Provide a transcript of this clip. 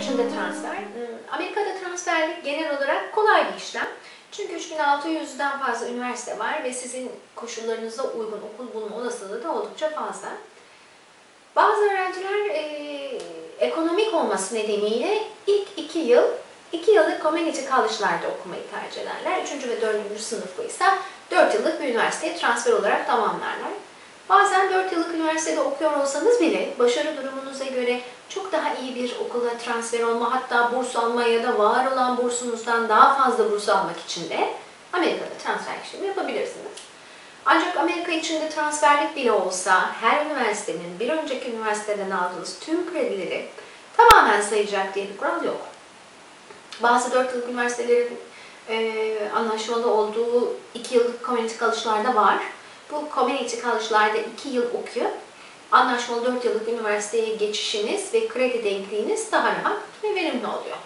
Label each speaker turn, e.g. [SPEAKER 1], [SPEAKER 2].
[SPEAKER 1] içinde transfer. Hmm, Amerika'da transferlik genel olarak kolay bir işlem. Çünkü 3600'den fazla üniversite var ve sizin koşullarınıza uygun okul bulma olasılığı da oldukça fazla. Bazı öğrenciler e, ekonomik olması nedeniyle ilk iki yıl, iki yıllık community college'larda okumayı tercih ederler. Üçüncü ve dördüncü sınıfı ise dört yıllık bir üniversiteye transfer olarak tamamlarlar. Bazen 4 yıllık üniversitede okuyor olsanız bile başarı durumunuza göre bir okula transfer olma hatta burs alma ya da var olan bursunuzdan daha fazla burs almak için de Amerika'da transfer işlemi yapabilirsiniz. Ancak Amerika içinde transferlik bile olsa her üniversitenin bir önceki üniversiteden aldığınız tüm kredileri tamamen sayacak diye bir kural yok. Bazı 4 yıllık üniversitelerin e, anlaşmalı olduğu 2 yıllık community college'larda var. Bu community college'larda 2 yıl okuyup anlaşmalı 4 yıllık üniversiteye geçişiniz ve kredi denkliğiniz daha rahat ve verimli oluyor.